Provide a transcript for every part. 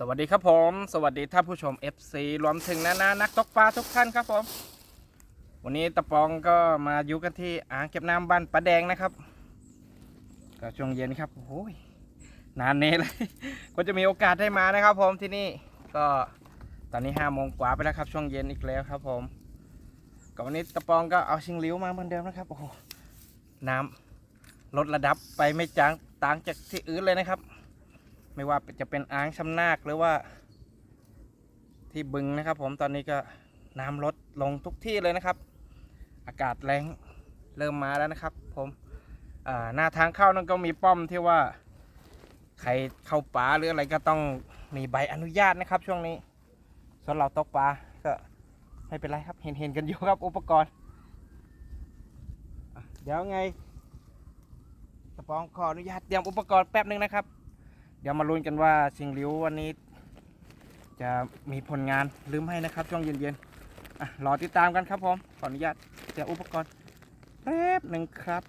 สวัสดีครับผม สวัสดีท่านผู้ชม FC รวมถึงนานานักตกปลาทุกท่านครับผม วันนี้ตะปองก็มาอยู่กันที่อ่างเก็บน้ำบ้านปลาแดงนะครับ ก็ช่วงเย็นครับโอ้ยนานเนเลย ก็จะมีโอกาสได้มานะครับ ผมที่นี่ก็ตอนนี้ห้าโมงกว่าไปแล้วครับ ช่วงเย็นอีกแล้วครับ ผมก็วันนี้ตะปองก็เอาชิงลิ้วมาเหมือนเดิมนะครับโอ้โหน้ำลดระดับไปไม่จางต่างจากที่อื่นเลยนะครับ ไม่ว่าจะเป็นอ่างชำนาคหรือว่า ที่บึงนะครับ ผมตอนนี้ก็น้ำลดลงทุกที่เลยนะครับ อากาศแรงเริ่มมาแล้วนะครับ ผมหน้าทางเข้านั่นก็มีป้อมที่ว่าใครเข้าป่าหรืออะไรก็ต้องมีใบอนุญาตนะครับ ช่วงนี้ส่วนเราตกปลาก็ไม่เป็นไรครับ เห็นเห็นกันอยู่ครับอุปกรณ์ เดี๋ยวไงตะปองขออนุญาตเตรียมอุปกรณ์แป๊บหนึงนะครับ ดี๋ยวมาลุ้นกันว่าชิงหลิววันนี้ จะมีผลงานหรือไม่นะครับ ช่วงเย็นๆอะรอติดตามกันครับผมขออนุญาตเตรียอุปกรณ์แป๊บหนึ่งครับ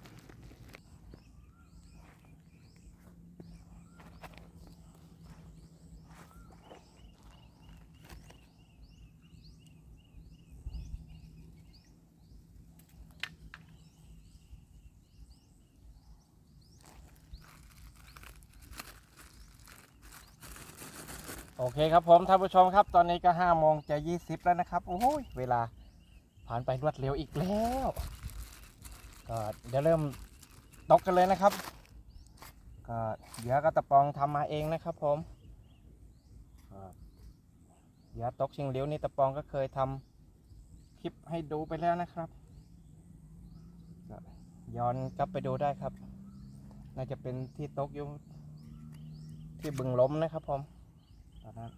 อเคครับผมท่านผู้ชมครับ ตอนนี้ก็ห้าโมงจะยี่สิบแล้วนะครับ โอ้ยเวลาผ่านไปรวดเร็วอีกแล้วก็เดี๋ยวเริ่มตกกันเลยนะครับก็เหยื่อก็ตะปองทำมาเองนะครับ ผมเหยื่อตกชิงเหลียวนี่ตะปองก็เคยทำคลิปให้ดูไปแล้วนะครับย้อนกลับไปดูได้ครับ น่าจะเป็นที่ตกอยู่ที่บึงล้มนะครับผม อนนั้น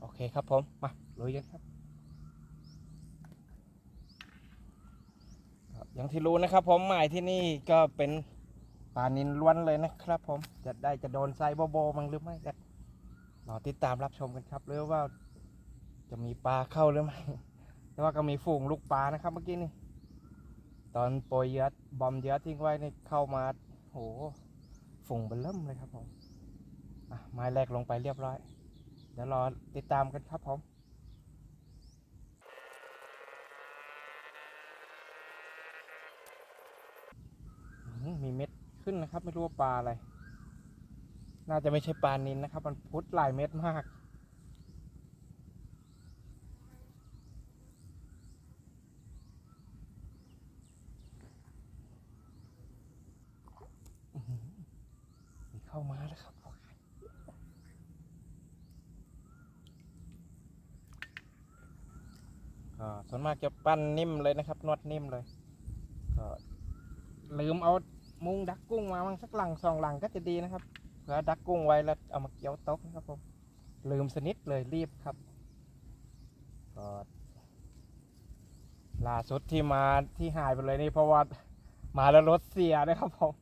โอเคครับผม มาลุยกันครับ อย่างที่รู้นะครับผมหมายที่นี่ก็เป็นปลานินล้วนเลยนะครับผม จะได้จะโดนไซโบโบมั้งหรือไม่ก็รอติดตามรับชมกันครับหรือว่าจะมีปลาเข้าหรือไม่แต่ว่าก็มีฝูงลูกปลานะครับเมื่อกี้นี่ ตอนโปรยเยัดบอมเยัดทิ้งไว้นี่เข้ามาโหฝุ่งเบลเริ่มเลยครับผมไม้แรกลงไปเรียบร้อย เดี๋ยวรอติดตามกันครับผมมีเม็ดขึ้นนะครับ ไม่รู้ว่าปลาอะไร น่าจะไม่ใช่ปลานินนะครับ มันพุดหลายเม็ดมากามาแล้วครับก็ส่วนมากจะปั้นนิ่มเลยนะครับ นวดนิ่มเลยก็ลืมเอามุ้งดักกุ้งมามั่งสักหลังสองหลังก็จะดีนะครับเผื่อดักกุ้งไว้แล้วเอามาเกี่ยวต๊ะนะครับผมลืมสนิทเลยรีบครับก็ล่าสุดที่มาที่หายไปเลยนี่เพราะว่ามาแล้วรถเสียนะครับผม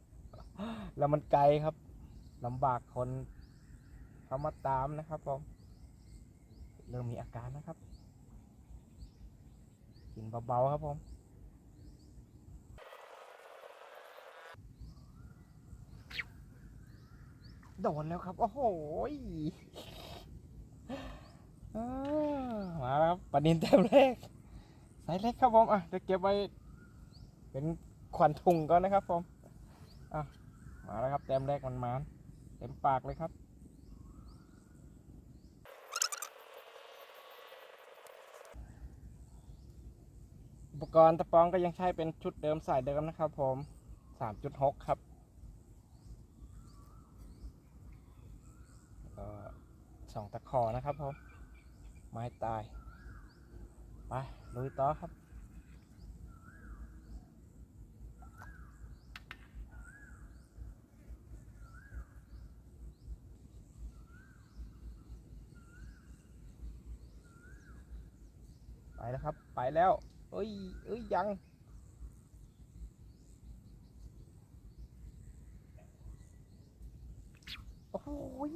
แล้วมันไกลครับ ลำบากคนเขามาตามนะครับผมเริ่มมีอาการนะครับ กินเบาๆครับผมโดนแล้วครับ โอ้โหมาแล้วครับปนินเต็มแรกไซส์เล็กครับผม อะเดี๋ยวเก็บไว้ เป็นขวัญถุงก่อนนะครับผม อะ มาแล้วครับเต็มแรกมันมาน เต็มปากเลยครับ อุปกรณ์ตะปองก็ยังใช้เป็นชุดเดิมสายเดิมนะครับผม 3.6 ครับก็สองตะขอนะครับผม ไม้ตาย ไปลุยต่อครับ ไปแล้วครับ ไปแล้ว เอ้ย เอ้ย ยัง โอ้ย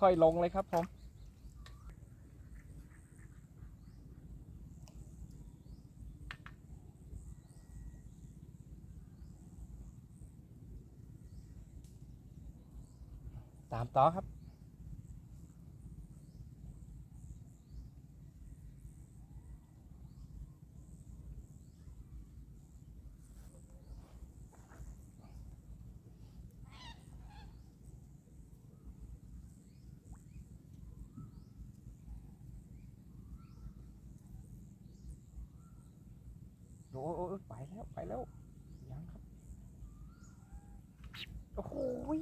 ค่อยๆลงเลยครับผมตามต่อครับ อ้โอ้โอ้ไปแล้วไปแล้วยังครับ โอ้โหย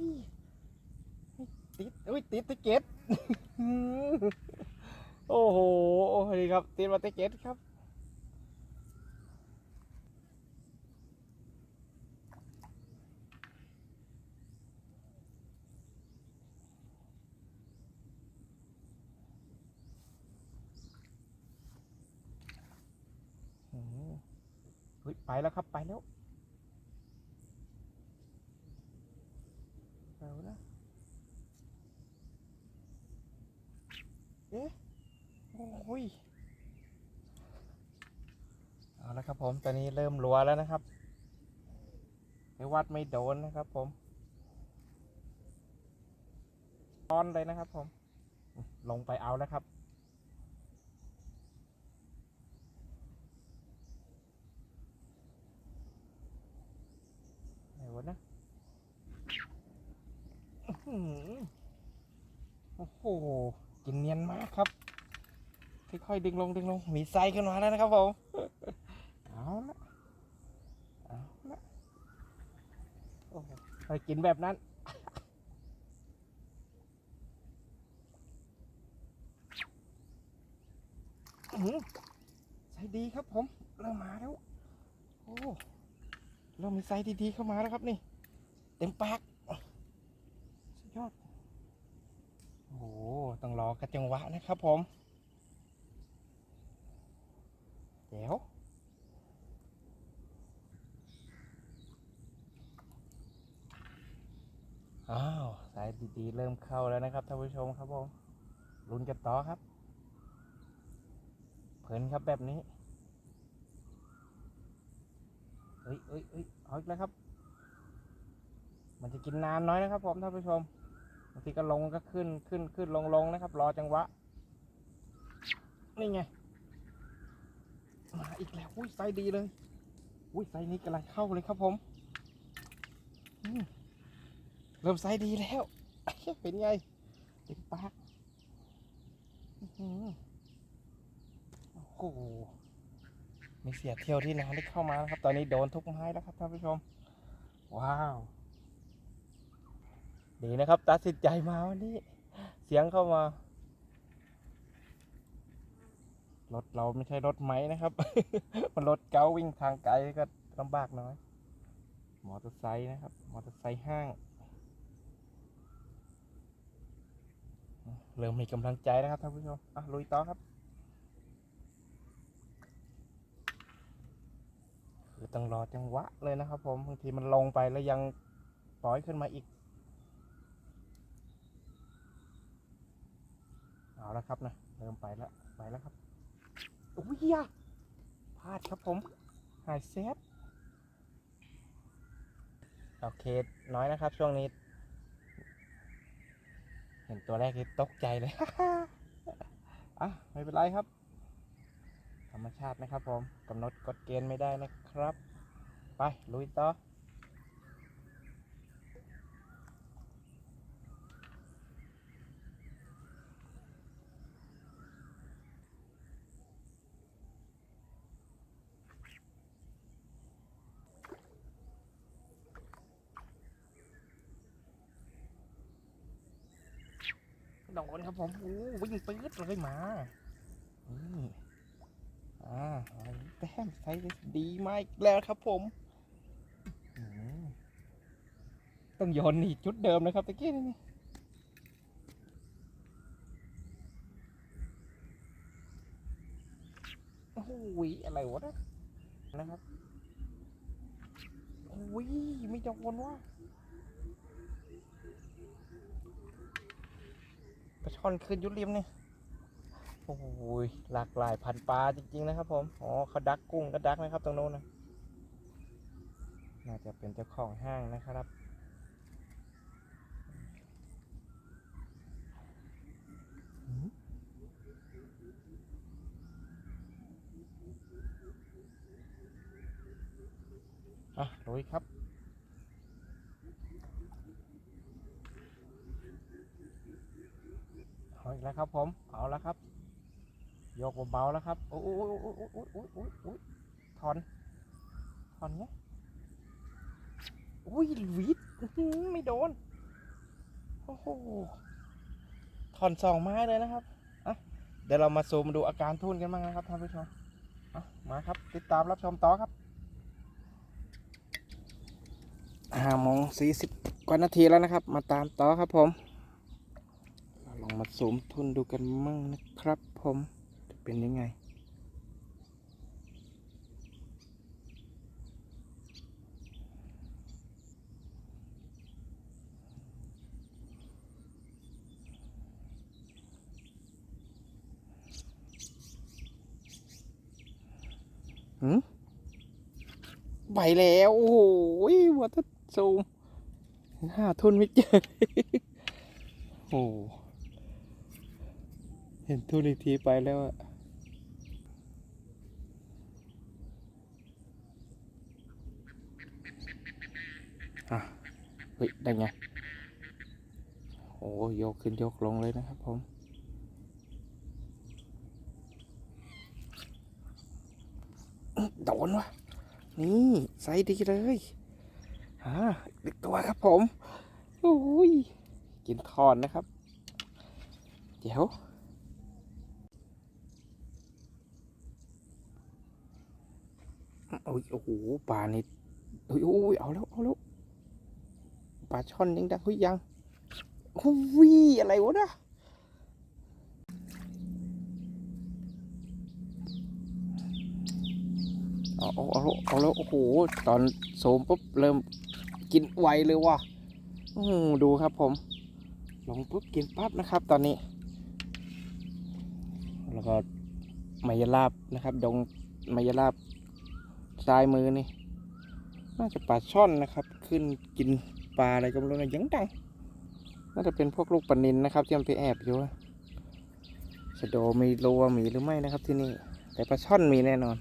ติดอุ้ยติดติเก็ดโอ้โหนี่ครับติดมาติเก็ดครับ อืมเฮ้ยไปแล้วครับไปแล้วเอาละเอ๊ะโอ้ยเอาละครับผมตอนนี้เริ่มรัวแล้วนะครับไม่วัดไม่โดนนะครับผมตอนเลยนะครับผม ลงไปเอาแล้วครับ ไหน วนะ โอ้โห กินเนียนมากครับ ค่อยๆดึงลงดึงลง มีไส้ขึ้นมาแล้วนะครับผม เอาละ เอาละโอ้โหกินแบบนั้นอื้มใส่ดีครับผม เริ่มมาแล้ว โอ้ เริ่มมีไซส์ดีๆเข้ามาแล้วครับนี่ เต็มปากสุดยอด โอ้โหต้องรอกระจังหวะนะครับผมเดี๋ยวอ้าว สายดีๆ เริ่มเข้าแล้วนะครับท่านผู้ชมครับผมลุ้นกันต่อครับ เพลินครับแบบนี้ เอ้ยเอ้ยเอ้ยเอาอีกแล้วครับ มันจะกินนานน้อยนะครับ ผมท่านผู้ชมบางทีก็ลงก็ขึ้นขึ้นขึ้นลงลงนะครับ รอจังหวะ นี่ไง มาอีกแล้ว อุ้ยไซส์ดีเลย อุ้ยไซส์นี้กำลังเข้าเลยครับผมเริ่มไซส์ดีแล้ว เป็นไงเต็มปากอื้อโอ้โห มีเสียเที่ยวที่น้ำได้เข้ามาแล้วครับ ตอนนี้โดนทุกไม้แล้วครับท่านผู้ชม ว้าว ดีนะครับ ตัดสินใจมาวันนี้ เสียงเข้ามารถเราไม่ใช่รถไม้นะครับ มันรถเก๋าวิ่งทางไกลก็ลำบากหน่อย มอเตอร์ไซค์นะครับ มอเตอร์ไซค์ห้าง เริ่มมีกำลังใจแล้วครับท่านผู้ชม อะลุยต่อครับ คือ ต้องรอจังหวะเลยนะครับ ผมบางทีมันลงไปแล้วยังปล่อยขึ้นมาอีกเอาแล้วครับนะเริ่มไปแล้วไปแล้วครับอุ้ยอะพลาดครับผมหายเซฟโอเคน้อยนะครับ ช่วงนี้ เห็นตัวแรกนี่ตกใจเลยอะไม่เป็นไรครับ รรมชาตินะครับผมกำหนดกฎเกณฑ์ไม่ได้นะครับ ไปลุยต่อโดนครับผมโอ้วิ่งปื๊ดเลยมานี่ อ่าแต้มไซส์ดีมากอีกแล้วครับผม ต้องโยนนี่จุดเดิมนะครับตะกี้นี่โอ้โหอะไรวะนะนะครับโอ้ยไม่โดนวะปลาช่อนขึ้นยุดริมเนี่ย โอ้ยหลากหลายพันปลาจริง ๆ นะครับ ผมอ๋อเขาดักกุ้งก็ดักนะครับ ตรงโน้นนะน่าจะเป็นเจ้าของห้างนะครับอะลุยครับเอาแล้วครับผม เอาแล้วครับ ยกเบาๆแล้วครับ โอ้ยโอ้ยโอ้ยโอ้ยโอ้ยโอ้ยโอ้ยถอน ถอนเนี้ยอุ้ยวิดไม่โดน โอ้โห ถอนสองไม้เลยนะครับอะเดี๋ยวเรามาซูมดูอาการทุ่นกันบ้างนะครับท่านผู้ชมอะมาครับ ติดตามรับชมต่อครับห้าโมงสี่สิบกว่านาทีแล้วนะครับ มาตามต่อครับผมเราลองมาซูมทุนดูกันมั่งนะครับผม เป็นยังไง หืมไหวแล้ว โอ้โหวัวทัดซูมหาทุนไม่เจอ โอ้เห็นทุนอีกทีไปแล้วอะ เฮ้ยได้ไงโอ้ยกขึ้นยกลงเลยนะครับผมโดนวะนี่ไซส์ดีเลยอ่าอีกตัวครับผมโอ้ยกินทอนนะครับ เดี๋ยวโอ้ยโอ้โหปลานี่โอ้ยเอาแล้วเอาแล้ว ปลาช่อนยังดังเฮ้ยยังโอ้ยอะไรวะนะเอาเอาเอาเอาแล้วโอ้โหตอนโสมปุ๊บเริ่มกินไวเลยว่ะอืมดูครับผม ลงปุ๊บกินปั๊บนะครับ ตอนนี้ แล้วก็มายาลาบนะครับ ดงมายาลาบซ้ายมือนี่ น่าจะปลาช่อนนะครับ ขึ้นกิน ปลาอะไรก็ไม่รู้นะยังดังน่าจะเป็นพวกลูกปลานินนะครับที่มันไปแอบอยู่สะโดมีโลวมีหรือไม่นะครับที่นี่ แต่ปลาช่อนมีแน่นอน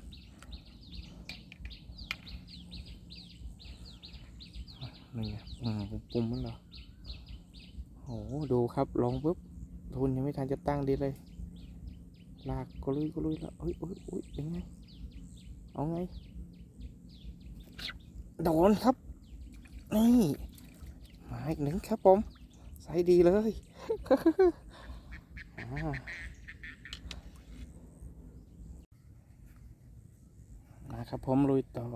นี่อืมปุ่มมันเหรอโหดูครับลงปุ๊บทุนยังไม่ทันจะตั้งดีเลย ลากก็ลุยก็ลุยแล้วเอ้ยเอ้ยเอ้ยเป็นไง เอาไง โดนครับ นี่ มาอีกหนึ่งครับผมใส่ดีเลยอ่ามาครับผมลุยต่อ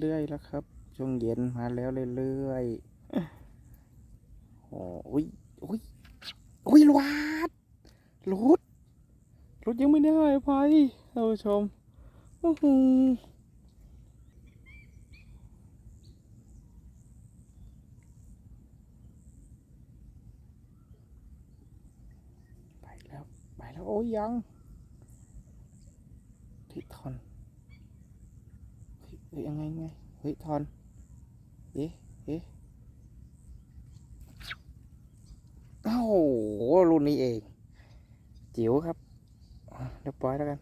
เรื่อยๆแล้วครับ ช่วงเย็นมาแล้วเรื่อยๆโอ้ยโอ้ยโอ้ยลวาดรุดรุดยังไม่ได้ไปท่านผู้ชมโอ้โหไปแล้ว ไปแล้ว โอ้ยยังทิทอนเฮ้ยยังไงไงเฮ้ยทอนเอ๊ะเอ๊ะโอ้โหรุ่นนี้เอง จิ๋วครับเรียบร้อยแล้วกัน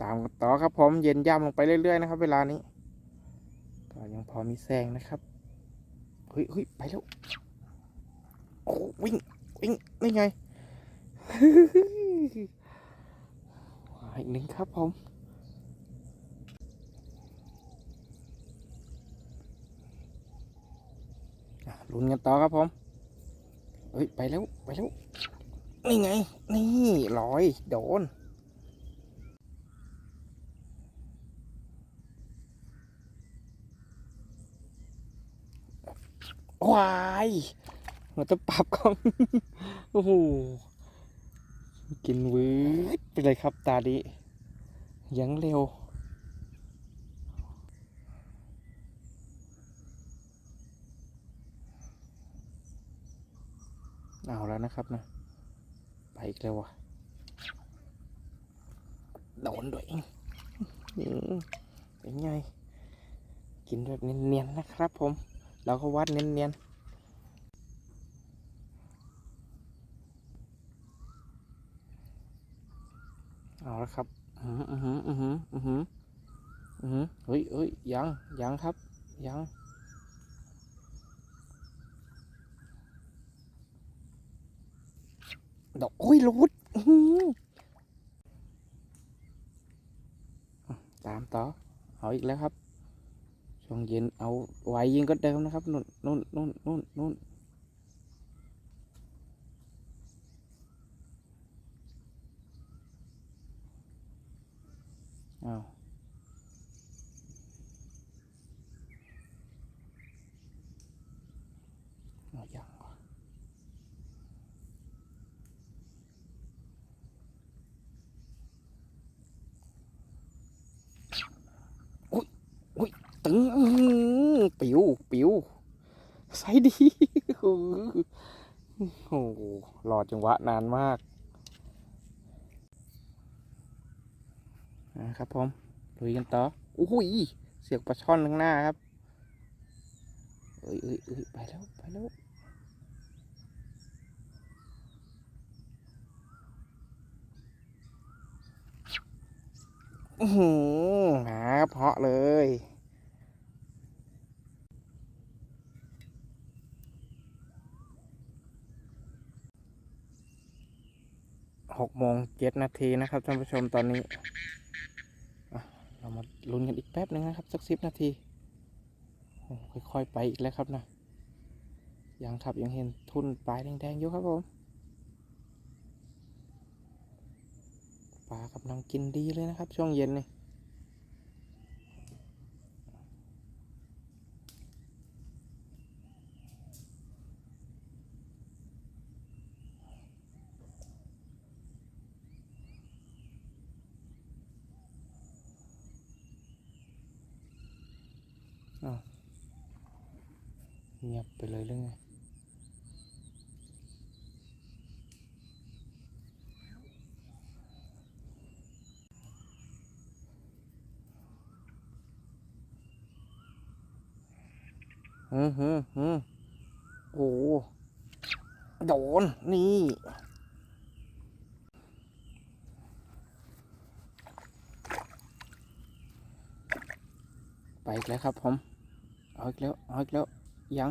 ตามต่อครับผมเย็นย่ำลงไปเรื่อยๆนะครับ เวลานี้ก็ยังพอมีแซงนะครับเฮ้ยเฮ้ยไปแล้วโอ้วิ่งวิ่งนี่ไง อีกหนึ่งครับผมลุ้นกันต่อครับผม เฮ้ย ไปแล้ว ไปแล้ว นี่ไง นี่ลอย โดน วาย มันจะปรับกล้อง โอ้โห กินวืดไปเลยครับตาดียังเร็ว เอาแล้วนะครับนะ ไปอีกแล้ววะโดนด้วยอืมเป็นไง กินแบบเนียนๆนะครับผม เราก็วัดเนียนๆ เอาแล้วครับอือหืออือหืออือหืออือหืออือหือเฮ้ยเฮ้ยยังยังครับ ยังดอกโอ้ยรูดตามต่อเอาอีกแล้วครับช่วงเย็นเอาไว้ยิงก็เดิมนะครับนู่นนู่นนู่นนู่นนู่น อ้าวเอายังวะอุ้ยอุ้ยตึงปิวปิวใส่ดี โอ้โหรอจังหวะนานมาก นะครับผมลุยกันต่ออุ้ยเสียงปลาช่อนข้างหน้าครับเอ้ยเอ้ยเอ้ยไปแล้วไปแล้วอือหือหาเพาะเลยหกโมงเจ็ดนาทีนะครับท่านผู้ชมตอนนี้ เรามาลุ้นกันอีกแป๊บนึงนะครับ สักสิบนาทีโอ้ค่อยๆไปอีกแล้วครับนะยังครับยังเห็นทุนปลายแดงๆอยู่ครับผมปลากำลังกินดีเลยนะครับ ช่วงเย็นนี่ เงียบไปเลยหรือไงอืมฮึอืมโอ้โดน นี่ ไปอีกแล้วครับผม เอาอีกแล้วเอาอีกแล้วยัง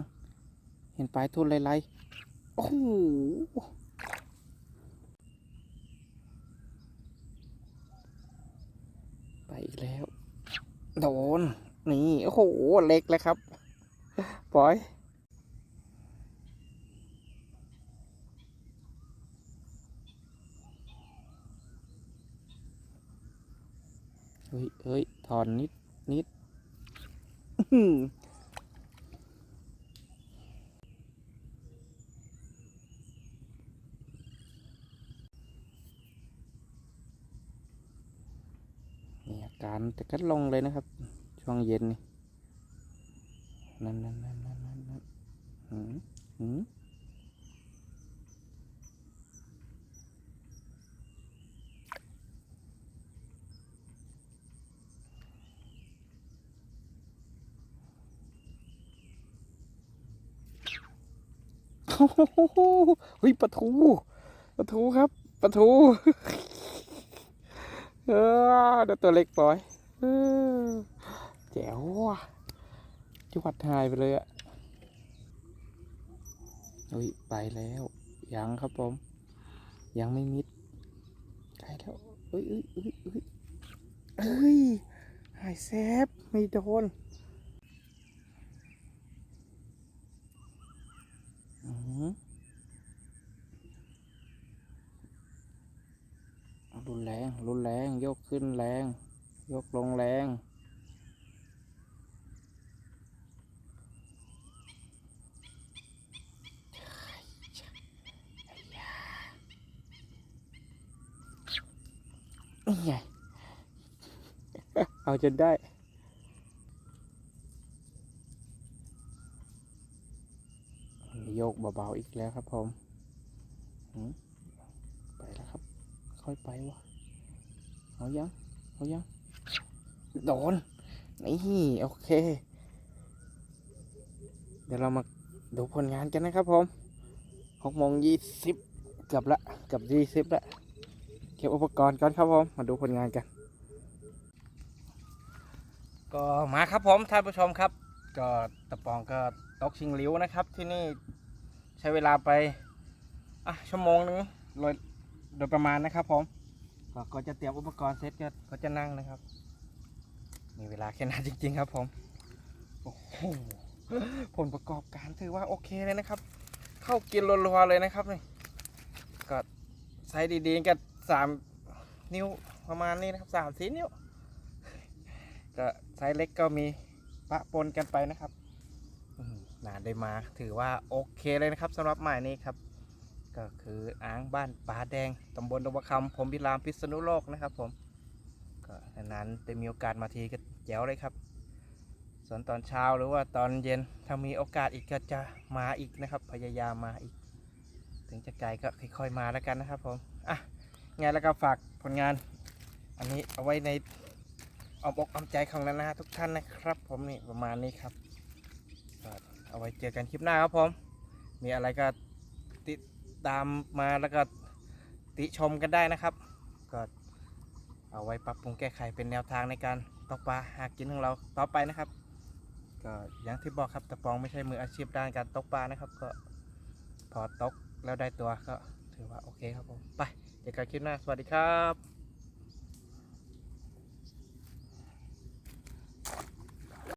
เห็นปลายทุ่นลายๆโอ้โหไปอีกแล้ว โดน นี่ โอ้โห เล็กเลยครับปล่อยเฮ้ยเฮ้ยถอนนิดนิดอื้อหือ นี่อา การแต่ก็ลงเลยนะครับ ช่วงเย็นนี่นั่นนั่นนั่นนั่นนั่นนั่นหืมหืมโอ้โหเฮ้ยปลาทูปลาทูครับปลาทู เออเดี๋ยวตัวเล็กปล่อยเออแจ๋วว่ะจวัดหายไปเลยอะเฮ้ยไปแล้ว ยังครับผม ยังไม่มิดใกล้แล้วเอ้ยเอ้ยเอ้ยเอ้ยเอ้ยหายแซบไม่โดนอือหือ รุนแรง รุนแรง ยกขึ้นแรง ยกลงแรง นี่ไง เอาจนได้โยกเบาๆอีกแล้วครับผมหืมไปแล้วครับ ค่อยไปวะเอายังเอายังโดนนี่โอเค เดี๋ยวเรามาดูผลงานกันนะครับผมหกโมงยี่สิบเกือบละเกือบยี่สิบละเก็บอุปกรณ์ก่อนครับผม มาดูผลงานกัน ก็มาครับผมท่านผู้ชมครับ ก็ตะปองก็ตกชิงหลิวนะครับ ที่นี่ใช้เวลาไปอะชั่วโมงนึง โดยโดยประมาณนะครับผมก็ก็จะเตรียมอุปกรณ์เสร็จก็ก็จะนั่งนะครับ มีเวลาแค่นั้นจริง ๆ ครับผมโอ้โหผลประกอบการถือว่าโอเคเลยนะครับ เข้ากินรัวๆเลยนะครับนี่ก็ไซส์ดีๆก็สามนิ้วประมาณนี้นะครับสามสี่นิ้วก็ไซส์เล็กก็มีปะปนกันไปนะครับอืมน่าได้มาถือว่าโอเคเลยนะครับสำหรับหมายนี้ครับ ก็คืออ่างบ้านป่าแดงตำบลดงประคำผมพิรามพิษณุโลกนะครับผมก็นานๆได้มีโอกาสมาทีก็แจ๋วเลยครับ ส่วนตอนเช้าหรือว่าตอนเย็นถ้ามีโอกาสอีกก็จะมาอีกนะครับ พยายามมาอีก ถึงจะไกลก็ค่อยๆมาแล้วกันนะครับผมอะไงแล้วก็ฝากผลงาน อันนี้เอาไว้ในอ้อมอกอ้อมใจของนานาทุกท่านนะครับ ผมนี่ประมาณนี้ครับก็เอาไว้เจอกันคลิปหน้าครับผม มีอะไรก็ ตามมาแล้วก็ติชมกันได้นะครับ ก็เอาไว้ปรับปรุงแก้ไขเป็นแนวทางในการตกปลาหากินของเราต่อไปนะครับ ก็อย่างที่บอกครับตะปองไม่ใช่มืออาชีพด้านการตกปลานะครับ ก็พอตกแล้วได้ตัวก็ถือว่าโอเคครับผมไปเจอกันคลิปหน้าสวัสดีครับ